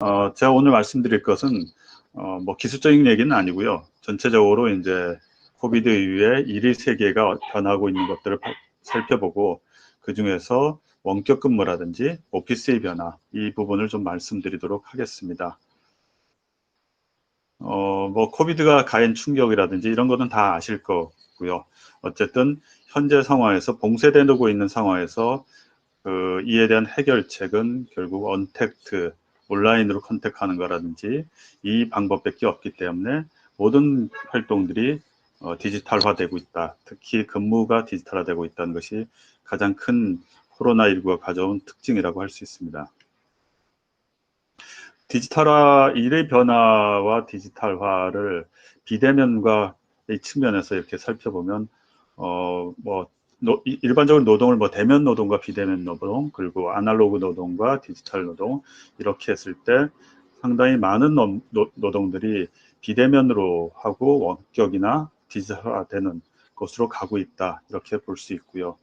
어, 제가 오늘 말씀드릴 것은 어, 뭐 기술적인 얘기는 아니고요. 전체적으로 이제 코비드 이후에 일일 세계가 변하고 있는 것들을 바- 살펴보고 그 중에서 원격 근무라든지 오피스의 변화 이 부분을 좀 말씀드리도록 하겠습니다. 어, 뭐 코비드가 가한 충격이라든지 이런 거는 다 아실 거고요. 어쨌든 현재 상황에서 봉쇄되고 있는 상황에서 그 이에 대한 해결책은 결국 언택트 온라인으로 컨택하는 거라든지 이 방법밖에 없기 때문에 모든 활동들이 어, 디지털화되고 있다. 특히 근무가 디지털화되고 있다는 것이 가장 큰 코로나19가 가져온 특징이라고 할 수 있습니다. 디지털화, 일의 변화와 디지털화를 비대면과 이 측면에서 이렇게 살펴보면, 어, 뭐, 노- 이- 일반적으로 노동을 뭐 대면 노동과 비대면 노동, 그리고 아날로그 노동과 디지털 노동, 이렇게 했을 때 상당히 많은 노, 노- 노동들이 비대면으로 하고 원격이나 디지털화되는 것으로 가고 있다. 이렇게 볼 수 있고요.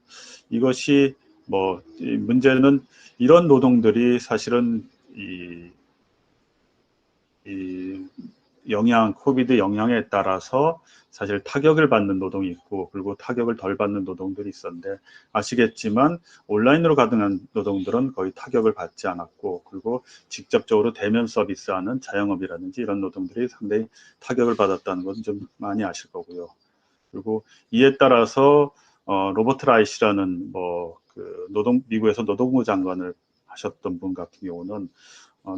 이것이 뭐, 이 문제는 이런 노동들이 사실은 이, 이 영향, 코비드 영향에 따라서 사실 타격을 받는 노동이 있고, 그리고 타격을 덜 받는 노동들이 있었는데, 아시겠지만, 온라인으로 가능한 노동들은 거의 타격을 받지 않았고, 그리고 직접적으로 대면 서비스하는 자영업이라든지 이런 노동들이 상당히 타격을 받았다는 것은 좀 많이 아실 거고요. 그리고 이에 따라서, 어, 로버트 라이시라는 뭐, 그 노동, 미국에서 노동부 장관을 하셨던 분 같은 경우는, 어,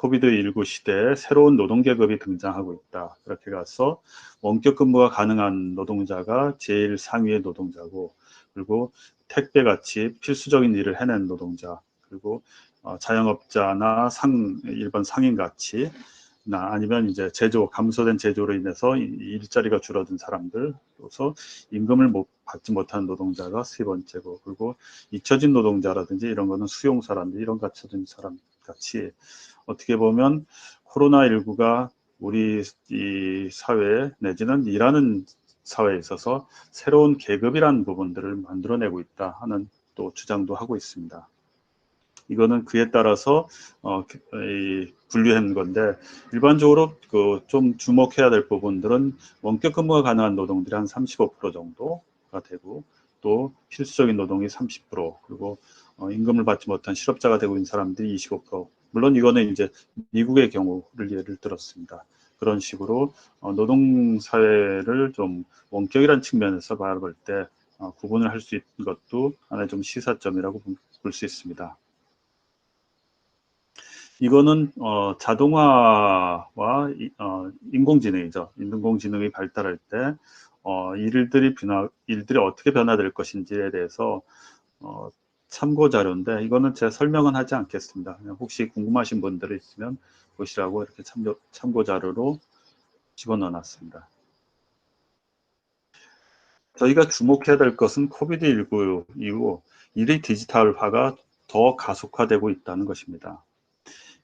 코비드19 시대에 새로운 노동 계급이 등장하고 있다. 그렇게 가서 원격 근무가 가능한 노동자가 제일 상위의 노동자고, 그리고 택배 같이 필수적인 일을 해낸 노동자, 그리고 어, 자영업자나 상, 일반 상인 같이, 나 아니면 이제 제조, 감소된 제조로 인해서 이- 일자리가 줄어든 사람들로서 임금을 못 받지 못하는 노동자가 세 번째고, 그리고 잊혀진 노동자라든지 이런 거는 수용사라든지 이런 갖춰진 사람 같이 어떻게 보면 코로나19가 우리 이 사회 내지는 일하는 사회에 있어서 새로운 계급이라는 부분들을 만들어내고 있다 하는 또 주장도 하고 있습니다. 이거는 그에 따라서 어, 이 분류한 건데 일반적으로 그 좀 주목해야 될 부분들은 원격 근무가 가능한 노동들이 한 35% 정도가 되고 또 필수적인 노동이 30% 그리고 어, 임금을 받지 못한 실업자가 되고 있는 사람들이 25% 물론 이거는 이제 미국의 경우를 예를 들었습니다. 그런 식으로 어, 노동 사회를 좀 원격이라는 측면에서 바라볼 때 어, 구분을 할 수 있는 것도 하나의 좀 시사점이라고 볼 수 있습니다. 이거는 어, 자동화와 이- 어, 인공지능이죠. 인공지능이 발달할 때 어, 일들이 변화, 일들이 어떻게 변화될 것인지에 대해서 어, 참고 자료인데 이거는 제가 설명은 하지 않겠습니다. 혹시 궁금하신 분들 있으면 보시라고 이렇게 참조, 참고 자료로 집어넣어 놨습니다. 저희가 주목해야 될 것은 코비드19 이후 일의 디지털화가 더 가속화되고 있다는 것입니다.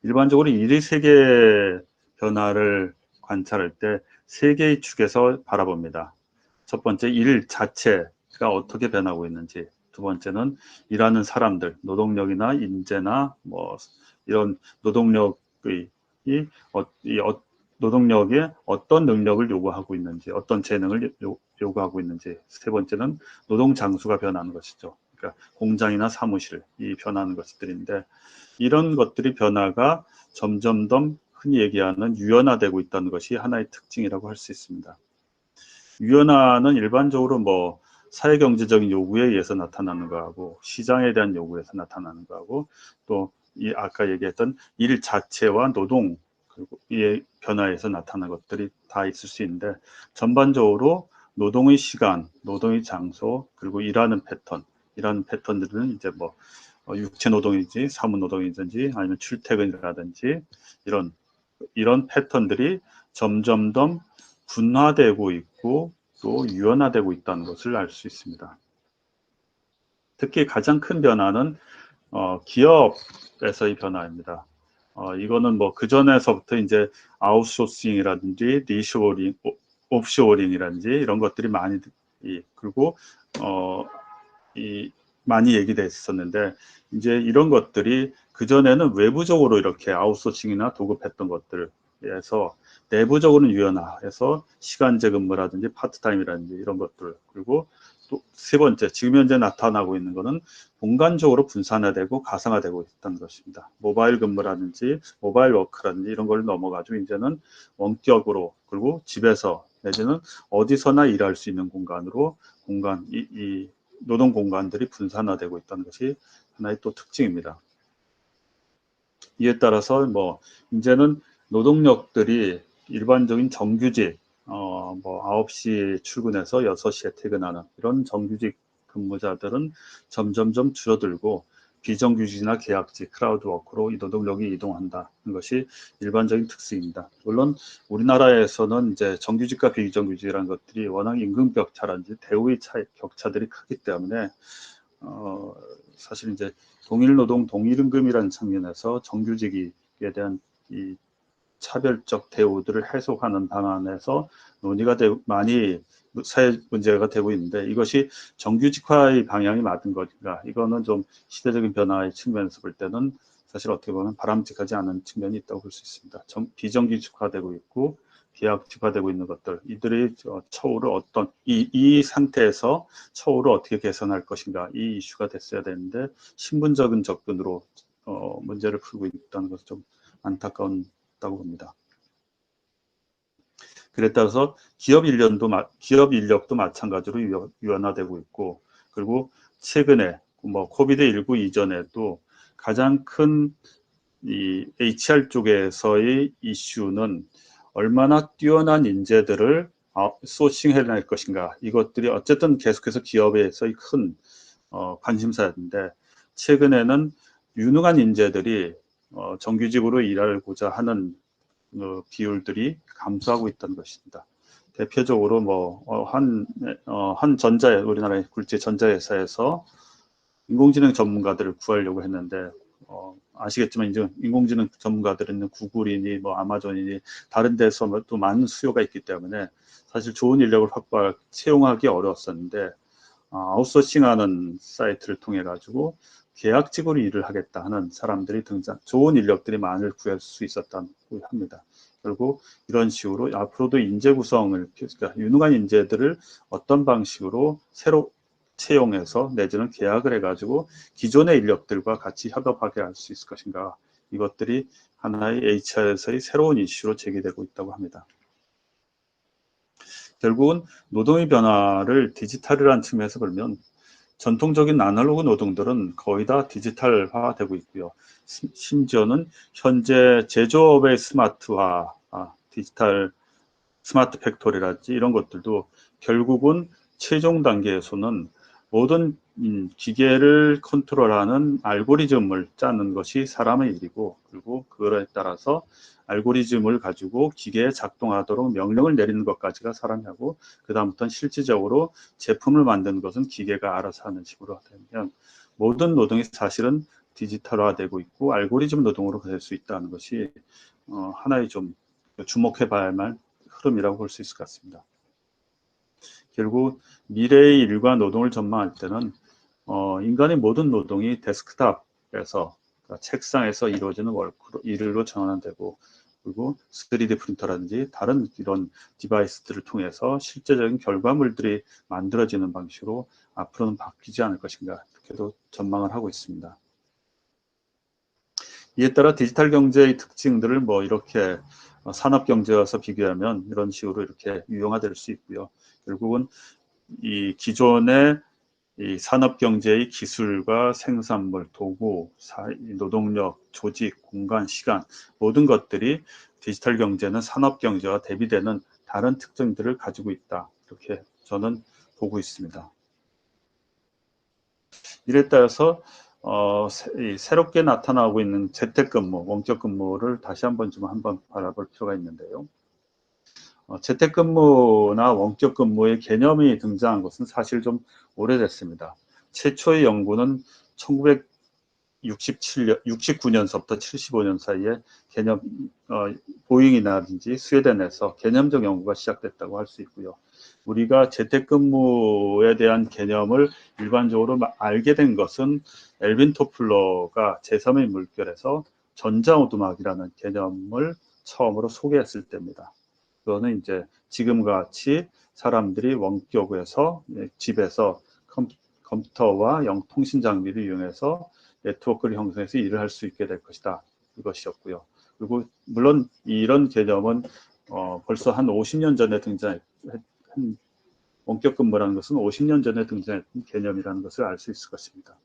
일반적으로 일의 세계 변화를 관찰할 때 세 개의 축에서 바라봅니다. 첫 번째 일 자체가 어떻게 변하고 있는지, 두 번째는 일하는 사람들, 노동력이나 인재나 뭐 이런 노동력의 이, 어, 이 어, 노동력에 어떤 능력을 요구하고 있는지, 어떤 재능을 요, 요구하고 있는지, 세 번째는 노동 장소가 변하는 것이죠. 그러니까 공장이나 사무실 이 변하는 것들인데 이런 것들이 변화가 점점 더 흔히 얘기하는 유연화되고 있다는 것이 하나의 특징이라고 할 수 있습니다. 유연화는 일반적으로 뭐 사회 경제적인 요구에 의해서 나타나는 거하고 시장에 대한 요구에서 나타나는 거하고 또 이 아까 얘기했던 일 자체와 노동 그리고 이 변화에서 나타나는 것들이 다 있을 수 있는데 전반적으로 노동의 시간, 노동의 장소 그리고 일하는 패턴 이런 패턴들은 이제 뭐 어, 육체 노동이지 사무 노동이든지 아니면 출퇴근이라든지 이런 이런 패턴들이 점점 더 분화되고 있고 또 유연화되고 있다는 것을 알 수 있습니다. 특히 가장 큰 변화는 어, 기업에서의 변화입니다. 어, 이거는 뭐 그전에서부터 이제 아웃소싱이라든지 리쇼링, 옵쇼링이라든지 이런 것들이 많이 이, 그리고 어, 이 많이 얘기됐었는데 이제 이런 것들이 그전에는 외부적으로 이렇게 아웃소싱이나 도급했던 것들에서 내부적으로는 유연화해서 시간제 근무라든지 파트타임이라든지 이런 것들 그리고 또 세 번째 지금 현재 나타나고 있는 것은 공간적으로 분산화되고 가상화되고 있다는 것입니다. 모바일 근무라든지 모바일 워크라든지 이런 걸 넘어가지고 이제는 원격으로 그리고 집에서 내지는 어디서나 일할 수 있는 공간으로 공간 이, 이 노동 공간들이 분산화되고 있다는 것이 하나의 또 특징입니다. 이에 따라서 뭐 이제는 노동력들이 일반적인 정규직 어, 뭐 9시 출근해서 6시에 퇴근하는 이런 정규직 근무자들은 점점점 줄어들고 비정규직이나 계약직, 크라우드 워크로 이 노동력이 이동한다는 것이 일반적인 특징입니다. 물론 우리나라에서는 이제 정규직과 비정규직이라는 것들이 워낙 임금 격차라든지 대우의 차이, 격차들이 크기 때문에 어, 사실 이제 동일 노동 동일 임금이라는 측면에서 정규직에 대한 이 차별적 대우들을 해소하는 방안에서 논의가 되, 많이 사회 문제가 되고 있는데 이것이 정규직화의 방향이 맞은 것인가 이거는 좀 시대적인 변화의 측면에서 볼 때는 사실 어떻게 보면 바람직하지 않은 측면이 있다고 볼 수 있습니다. 정, 비정규직화되고 있고 비약직화되고 있는 것들 이들의 처우를 어떤 이, 이 상태에서 처우를 어떻게 개선할 것인가 이 이슈가 됐어야 되는데 신분적인 접근으로 어, 문제를 풀고 있다는 것은 좀 안타까운 있다고 봅니다. 그래 따라서 기업 인력도 기업 인력도 마찬가지로 유연화되고 있고 그리고 최근에 뭐 코비드 19 이전에도 가장 큰 이 HR 쪽에서의 이슈는 얼마나 뛰어난 인재들을 소싱해낼 것인가 이것들이 어쨌든 계속해서 기업에서의 큰 어, 관심사였는데 최근에는 유능한 인재들이 어, 정규직으로 일하고자 하는 어, 비율들이 감소하고 있다는 것입니다. 대표적으로 뭐한 어, 한 전자 우리나라의 굴지 전자회사에서 인공지능 전문가들을 구하려고 했는데 어, 아시겠지만 이제 인공지능 전문가들은 구글이니 뭐 아마존이니 다른 데서 뭐또 많은 수요가 있기 때문에 사실 좋은 인력을 확보할 채용하기 어려웠었는데 어, 아웃소싱하는 사이트를 통해 가지고 계약직으로 일을 하겠다 하는 사람들이 등장, 좋은 인력들이 많이 구할 수 있었다고 합니다. 결국 이런 식으로 앞으로도 인재 구성을, 그러니까 유능한 인재들을 어떤 방식으로 새로 채용해서 내지는 계약을 해가지고 기존의 인력들과 같이 협업하게 할 수 있을 것인가 이것들이 하나의 HR에서의 새로운 이슈로 제기되고 있다고 합니다. 결국은 노동의 변화를 디지털이라는 측면에서 보면 전통적인 아날로그 노동들은 거의 다 디지털화되고 있고요. 심지어는 현재 제조업의 스마트화, 아, 디지털 스마트 팩토리라든지 이런 것들도 결국은 최종 단계에서는 모든 음, 기계를 컨트롤하는 알고리즘을 짜는 것이 사람의 일이고 그리고 그거에 따라서 알고리즘을 가지고 기계에 작동하도록 명령을 내리는 것까지가 사람이 하고 그 다음부터는 실질적으로 제품을 만드는 것은 기계가 알아서 하는 식으로 되면 모든 노동이 사실은 디지털화되고 있고 알고리즘 노동으로 될 수 있다는 것이 어, 하나의 좀 주목해 봐야 할 흐름이라고 볼 수 있을 것 같습니다. 결국 미래의 일과 노동을 전망할 때는 어, 인간의 모든 노동이 데스크탑에서 그러니까 책상에서 이루어지는 월크로 일로 전환되고 그리고 3D 프린터라든지 다른 이런 디바이스들을 통해서 실제적인 결과물들이 만들어지는 방식으로 앞으로는 바뀌지 않을 것인가 이렇게도 전망을 하고 있습니다. 이에 따라 디지털 경제의 특징들을 뭐 이렇게 산업 경제와서 비교하면 이런 식으로 이렇게 유형화될 수 있고요. 결국은 이 기존의 이 산업 경제의 기술과 생산물, 도구, 노동력, 조직, 공간, 시간 모든 것들이 디지털 경제는 산업 경제와 대비되는 다른 특징들을 가지고 있다. 이렇게 저는 보고 있습니다. 이에 따라서 어, 새 롭게 나타나고 있는 재택근무, 원격근무를 다시 한번 좀 한번 바라볼 필요가 있는데요. 어, 재택근무나 원격근무의 개념이 등장한 것은 사실 좀 오래됐습니다. 최초의 연구는 1967년, 69년서부터 75년 사이에 개념, 어, 보잉이라든지 스웨덴에서 개념적 연구가 시작됐다고 할 수 있고요. 우리가 재택근무에 대한 개념을 일반적으로 마- 알게 된 것은 엘빈 토플러가 제3의 물결에서 전자오두막이라는 개념을 처음으로 소개했을 때입니다. 그거는 이제 지금과 같이 사람들이 원격에서 예, 집에서 컴, 컴퓨터와 영 통신 장비를 이용해서 네트워크를 형성해서 일을 할 수 있게 될 것이다. 이것이었고요. 그리고 물론 이런 개념은 어, 벌써 한 50년 전에 등장했 한 원격 근무라는 것은 50년 전에 등장했던 개념이라는 것을 알 수 있을 것입니다.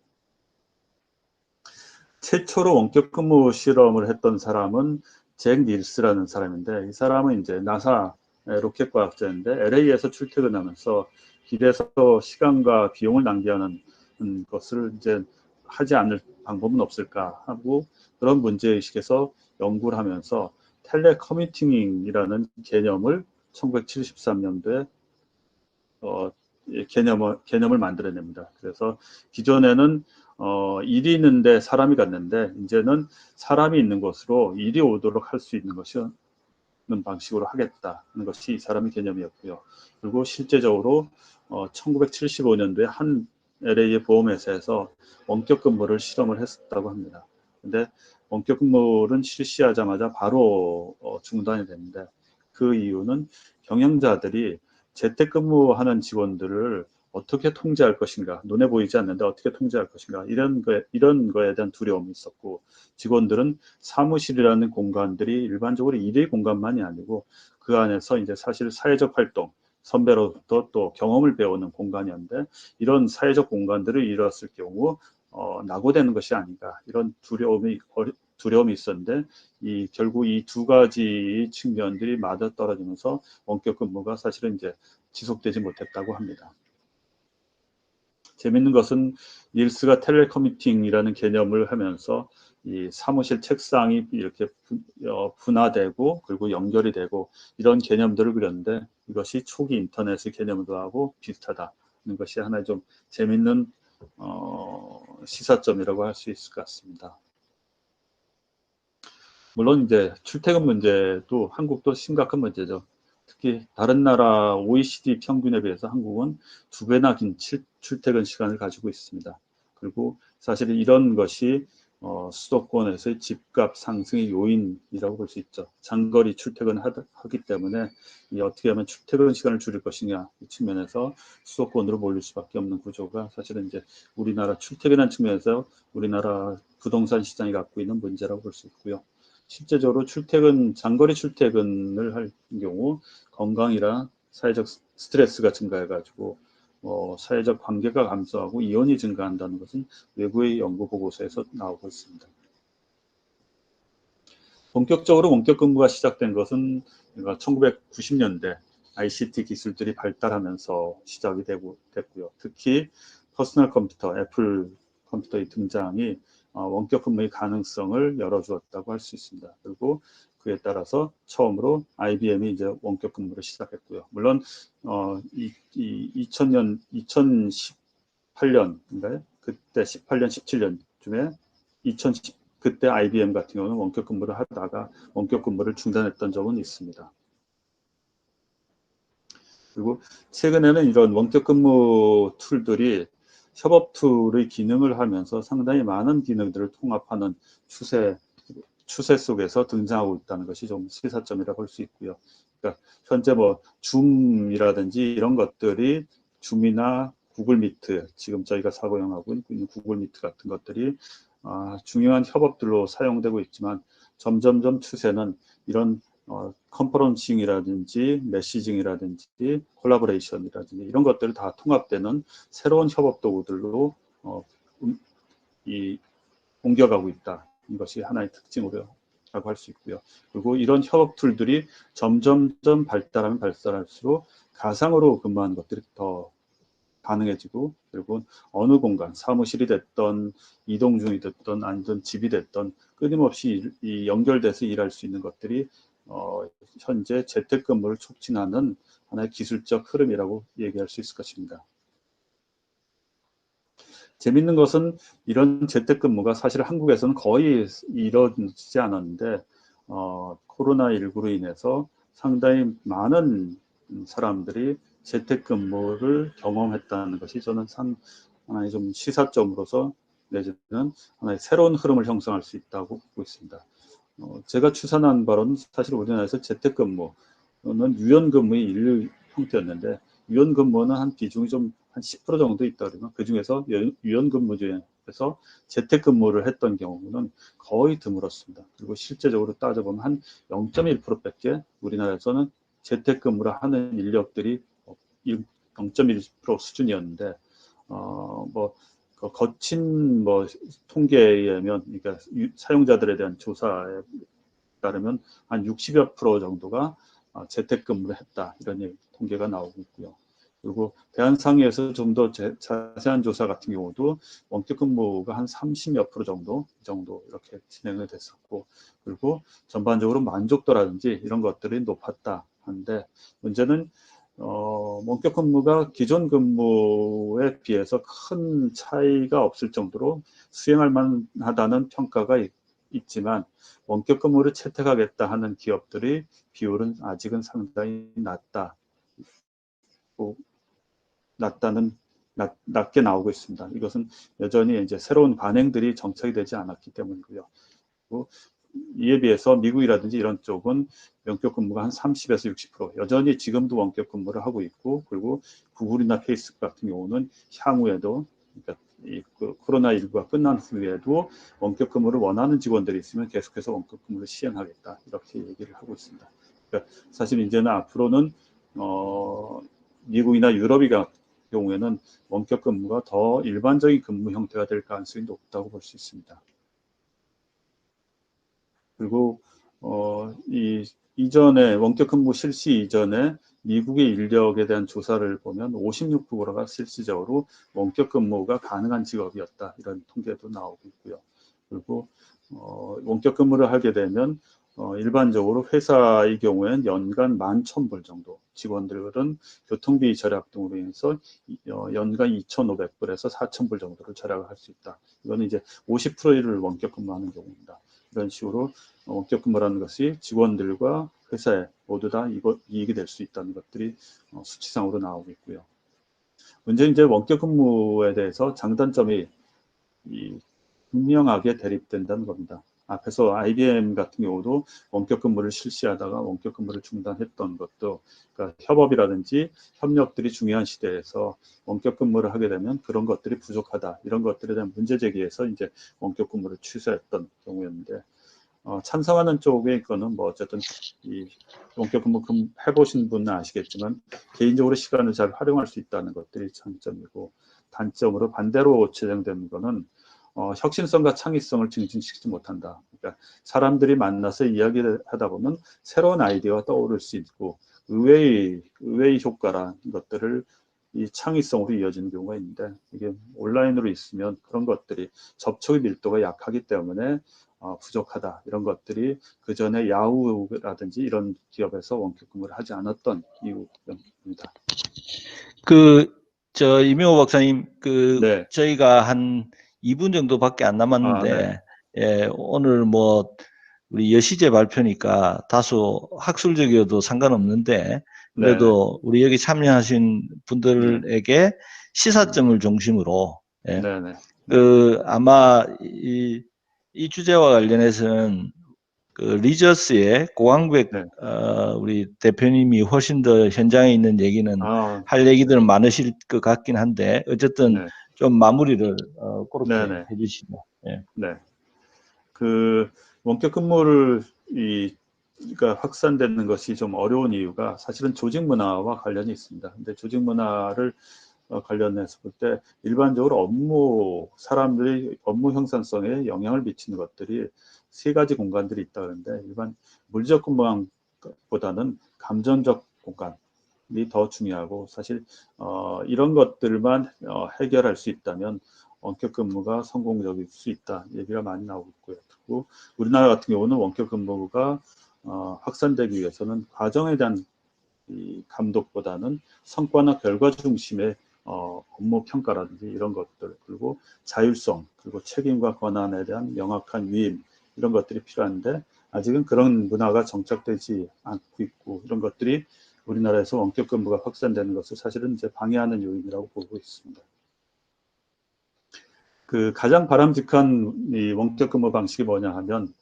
최초로 원격 근무 실험을 했던 사람은 잭 닐스라는 사람인데 이 사람은 이제 나사 로켓 과학자인데 LA에서 출퇴근하면서 길에서 시간과 비용을 낭비하는 음, 것을 이제 하지 않을 방법은 없을까 하고 그런 문제 의식에서 연구를 하면서 텔레커뮤팅이라는 개념을 1973년도에 어, 예, 개념을, 개념을 만들어냅니다. 그래서 기존에는 어, 일이 있는데 사람이 갔는데 이제는 사람이 있는 곳으로 일이 오도록 할 수 있는 것이 는 방식으로 하겠다는 것이 이 사람의 개념이었고요. 그리고 실제적으로 어, 1975년도에 한 LA의 보험회사에서 원격 근무를 실험을 했었다고 합니다. 근데 원격 근무를 실시하자마자 바로 어, 중단이 됐는데 그 이유는 경영자들이 재택근무하는 직원들을 어떻게 통제할 것인가 눈에 보이지 않는데 어떻게 통제할 것인가 이런 거에 이런 거에 대한 두려움이 있었고 직원들은 사무실이라는 공간들이 일반적으로 일의 공간만이 아니고 그 안에서 이제 사실 사회적 활동 선배로부터 또 경험을 배우는 공간이었는데 이런 사회적 공간들을 잃었을 경우 어, 낙오되는 것이 아닌가 이런 두려움이 어리- 두려움이 있었는데 이 결국 이 두 가지 측면들이 맞아 떨어지면서 원격 근무가 사실은 이제 지속되지 못했다고 합니다. 재밌는 것은 닐스가 텔레커뮤팅이라는 개념을 하면서 이 사무실 책상이 이렇게 분- 어, 분화되고 그리고 연결이 되고 이런 개념들을 그렸는데 이것이 초기 인터넷의 개념들하고 비슷하다는 것이 하나의 좀 재밌는 어, 시사점이라고 할 수 있을 것 같습니다. 물론 이제 출퇴근 문제도 한국도 심각한 문제죠. 특히 다른 나라 OECD 평균에 비해서 한국은 두 배나 긴 칠- 출퇴근 시간을 가지고 있습니다. 그리고 사실 이런 것이 어, 수도권에서의 집값 상승의 요인이라고 볼 수 있죠. 장거리 출퇴근을 하- 하기 때문에 이 어떻게 하면 출퇴근 시간을 줄일 것이냐 이 측면에서 수도권으로 몰릴 수밖에 없는 구조가 사실은 이제 우리나라 출퇴근한 측면에서 우리나라 부동산 시장이 갖고 있는 문제라고 볼 수 있고요. 실제적으로 출퇴근 장거리 출퇴근을 할 경우 건강이나 사회적 스트레스가 증가해가지고 어, 사회적 관계가 감소하고 이혼이 증가한다는 것은 외부의 연구 보고서에서 나오고 있습니다. 본격적으로 원격 근무가 시작된 것은 1990년대 ICT 기술들이 발달하면서 시작이 되고 됐고요. 특히 퍼스널 컴퓨터, 애플 컴퓨터의 등장이 어, 원격 근무의 가능성을 열어주었다고 할 수 있습니다. 그리고 그에 따라서 처음으로 IBM이 이제 원격 근무를 시작했고요. 물론 어, 이, 이 2000년, 2018년인가요? 그때 18년, 17년쯤에 2010 그때 IBM 같은 경우는 원격 근무를 하다가 원격 근무를 중단했던 적은 있습니다. 그리고 최근에는 이런 원격 근무 툴들이 협업 툴의 기능을 하면서 상당히 많은 기능들을 통합하는 추세 추세 속에서 등장하고 있다는 것이 좀 시사점이라 볼 수 있고요. 그러니까 현재 뭐 줌이라든지 이런 것들이 줌이나 구글 미트 지금 저희가 사고용하고 있는 구글 미트 같은 것들이 아, 중요한 협업들로 사용되고 있지만 점점점 추세는 이런 어, 컨퍼런싱이라든지 메시징이라든지 콜라보레이션이라든지 이런 것들을 다 통합되는 새로운 협업 도구들로 어, 음, 이 옮겨가고 있다. 이것이 하나의 특징으로 라고 할 수 있고요. 그리고 이런 협업 툴들이 점점점 발달하면 발달할수록 가상으로 근무하는 것들이 더 가능해지고 그리고 어느 공간 사무실이 됐던 이동 중이 됐던 아니든 집이 됐던 끊임없이 일- 이 연결돼서 일할 수 있는 것들이 어, 현재 재택근무를 촉진하는 하나의 기술적 흐름이라고 얘기할 수 있을 것입니다. 재밌는 것은 이런 재택근무가 사실 한국에서는 거의 이루어지지 않았는데 어, 코로나19로 인해서 상당히 많은 사람들이 재택근무를 경험했다는 것이 저는 상 하나의 좀 시사점으로서 내지는 하나의 새로운 흐름을 형성할 수 있다고 보고 있습니다. 어, 제가 추산한 바로는 사실 우리나라에서 재택근무는 유연근무의 인류 형태였는데 유연근무는 한 비중이 좀 한 10% 정도 있다 그러면 그 중에서 유연근무 중에서 재택근무를 했던 경우는 거의 드물었습니다. 그리고 실제적으로 따져보면 한 0.1%밖에 우리나라에서는 재택근무를 하는 인력들이 0.1% 수준이었는데 어뭐 그 거친 뭐 통계에 의하면 그러니까 사용자들에 대한 조사에 따르면 한 60여 프로 정도가 어, 재택근무를 했다 이런 통계가 나오고 있고요. 그리고 대한상의에서 좀 더 자세한 조사 같은 경우도 원격 근무가 한 30몇 프로 정도 이 정도 이렇게 진행을 됐었고 그리고 전반적으로 만족도라든지 이런 것들이 높았다 하는데 문제는 어, 원격 근무가 기존 근무에 비해서 큰 차이가 없을 정도로 수행할 만하다는 평가가 있, 있지만 원격 근무를 채택하겠다 하는 기업들이 비율은 아직은 상당히 낮다. 낮다는 낮, 낮게 나오고 있습니다. 이것은 여전히 이제 새로운 관행들이 정착이 되지 않았기 때문이고요. 이에 비해서 미국이라든지 이런 쪽은 원격 근무가 한 30에서 60% 여전히 지금도 원격 근무를 하고 있고 그리고 구글이나 페이스북 같은 경우는 향후에도 그러니까 이그 코로나 19가 끝난 후에도 원격 근무를 원하는 직원들이 있으면 계속해서 원격 근무를 시행하겠다 이렇게 얘기를 하고 있습니다. 그러니까 사실 이제는 앞으로는 어 미국이나 유럽이 경우에는 원격 근무가 더 일반적인 근무 형태가 될 가능성이 높다고 볼 수 있습니다. 그리고 어, 이 이전에 원격 근무 실시 이전에 미국의 인력에 대한 조사를 보면 56%가 실질적으로 원격 근무가 가능한 직업이었다 이런 통계도 나오고 있고요. 그리고 어, 원격 근무를 하게 되면 어, 일반적으로 회사의 경우에는 연간 11,000불 정도, 직원들은 교통비 절약 등으로 인해서 어, 연간 2,500불에서 4,000불 정도를 절약을 할수 있다. 이거는 이제 50%를 원격 근무하는 경우입니다. 이런 식으로 원격 근무라는 것이 직원들과 회사에 모두 다 이익이 될 수 있다는 것들이 어, 수치상으로 나오고 있고요. 문제는 이제 원격 근무에 대해서 장단점이 분명하게 대립된다는 겁니다. 앞에서 IBM 같은 경우도 원격 근무를 실시하다가 원격 근무를 중단했던 것도 그러니까 협업이라든지 협력들이 중요한 시대에서 원격 근무를 하게 되면 그런 것들이 부족하다. 이런 것들에 대한 문제 제기해서 이제 원격 근무를 취소했던 경우였는데 어, 찬성하는 쪽에 거는 뭐 어쨌든 이 원격 근무 해보신 분은 아시겠지만 개인적으로 시간을 잘 활용할 수 있다는 것들이 장점이고 단점으로 반대로 제정된 거는 어, 혁신성과 창의성을 증진시키지 못한다. 그러니까 사람들이 만나서 이야기를 하다 보면 새로운 아이디어가 떠오를 수 있고 의외의 의외의 효과라는 것들을 이 창의성으로 이어지는 경우가 있는데 이게 온라인으로 있으면 그런 것들이 접촉의 밀도가 약하기 때문에 어, 부족하다 이런 것들이 그 전에 야후라든지 이런 기업에서 원격 근무를 하지 않았던 이유입니다. 그 저 이명호 박사님 그 네. 저희가 한 2분 정도밖에 안 남았는데, 아, 네. 예, 오늘 뭐, 우리 여시제 발표니까 다소 학술적이어도 상관없는데, 그래도 우리 여기 참여하신 분들에게 시사점을 중심으로, 예. 그, 아마 이, 이 주제와 관련해서는 그 리저스의 고광백 네. 어, 우리 대표님이 훨씬 더 현장에 있는 얘기는 아, 할 얘기들은 많으실 것 같긴 한데 어쨌든 네. 좀 마무리를 어, 그렇게 네네. 해주시면. 예. 네. 그 원격 근무를 이 그러니까 확산되는 것이 좀 어려운 이유가 사실은 조직 문화와 관련이 있습니다. 근데 조직 문화를 어, 관련해서 볼 때 일반적으로 업무 사람들이 업무 형상성에 영향을 미치는 것들이 세 가지 공간들이 있다 그러는데 일반 물리적 공간보다는 감정적 공간이 더 중요하고 사실 어, 이런 것들만 어, 해결할 수 있다면 원격 근무가 성공적일 수 있다 얘기가 많이 나오고 있고요. 그리고 우리나라 같은 경우는 원격 근무가 어, 확산되기 위해서는 과정에 대한 이 감독보다는 성과나 결과 중심의 어, 업무 평가라든지 이런 것들 그리고 자율성 그리고 책임과 권한에 대한 명확한 위임 이런 것들이 필요한데 아직은 그런 문화가 정착되지 않고 있고 이런 것들이 우리나라에서 원격 근무가 확산되는 것을 사실은 이제 방해하는 요인이라고 보고 있습니다. 그 가장 바람직한 이 원격 근무 방식이 뭐냐 하면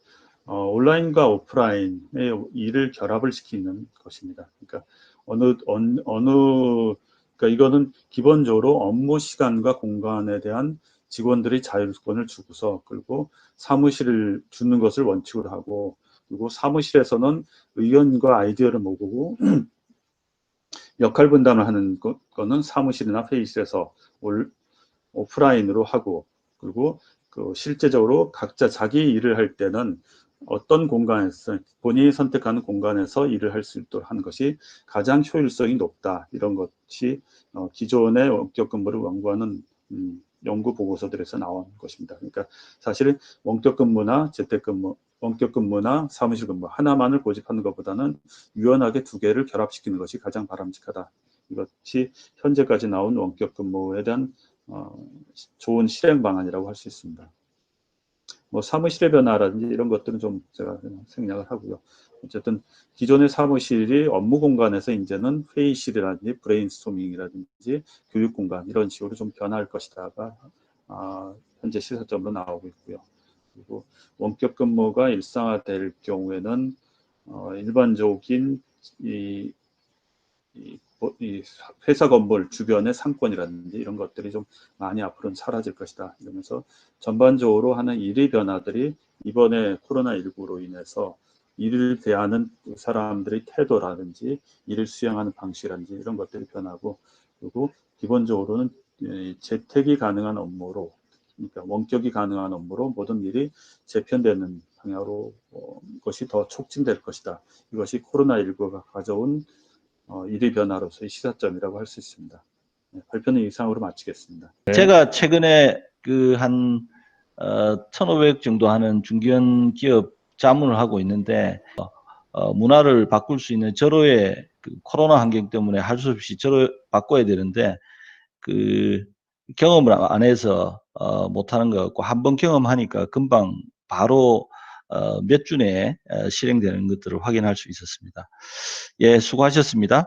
어, 온라인과 오프라인의 일을 결합을 시키는 것입니다. 그러니까 어느 어느, 어느 그러니까 이거는 기본적으로 업무 시간과 공간에 대한 직원들이 자율권을 주고서 그리고 사무실을 주는 것을 원칙으로 하고 그리고 사무실에서는 의견과 아이디어를 모으고 역할 분담을 하는 거, 거는 사무실이나 회의실에서 올, 오프라인으로 하고 그리고 그 실제적으로 각자 자기 일을 할 때는 어떤 공간에서 본인이 선택하는 공간에서 일을 할 수 있도록 하는 것이 가장 효율성이 높다 이런 것이 어, 기존의 원격 근무를 연구하는 음, 연구 보고서들에서 나온 것입니다. 그러니까 사실은 원격 근무나 재택 근무, 원격 근무나 사무실 근무 하나만을 고집하는 것보다는 유연하게 두 개를 결합시키는 것이 가장 바람직하다. 이것이 현재까지 나온 원격 근무에 대한 어, 좋은 실행 방안이라고 할 수 있습니다. 뭐 사무실의 변화라든지 이런 것들은 좀 제가 생략을 하고요. 어쨌든 기존의 사무실이 업무 공간에서 이제는 회의실이라든지 브레인스토밍이라든지 교육 공간 이런 식으로 좀 변할 것이다가 아, 현재 시사점으로 나오고 있고요. 그리고 원격 근무가 일상화될 경우에는 어, 일반적인 이, 이, 뭐, 이 회사 건물 주변의 상권이라든지 이런 것들이 좀 많이 앞으로는 사라질 것이다. 이러면서 전반적으로 하는 일의 변화들이 이번에 코로나19로 인해서 일을 대하는 사람들의 태도라든지 일을 수행하는 방식이라든지 이런 것들이 변하고 그리고 기본적으로는 이 재택이 가능한 업무로 그러니까 원격이 가능한 업무로 모든 일이 재편되는 방향으로 어, 것이 더 촉진될 것이다. 이것이 코로나19가 가져온 어, 일의 변화로서의 시사점이라고 할 수 있습니다. 네, 발표는 이상으로 마치겠습니다. 제가 최근에 그한 어, 1,500 정도 하는 중견 기업 자문을 하고 있는데 어, 어, 문화를 바꿀 수 있는 절호의 그 코로나 환경 때문에 할 수 없이 절호 바꿔야 되는데 그 경험을 안 해서 어, 못하는 것 같고 한 번 경험하니까 금방 바로 어, 몇 주 내에 어, 실행되는 것들을 확인할 수 있었습니다. 예, 수고하셨습니다.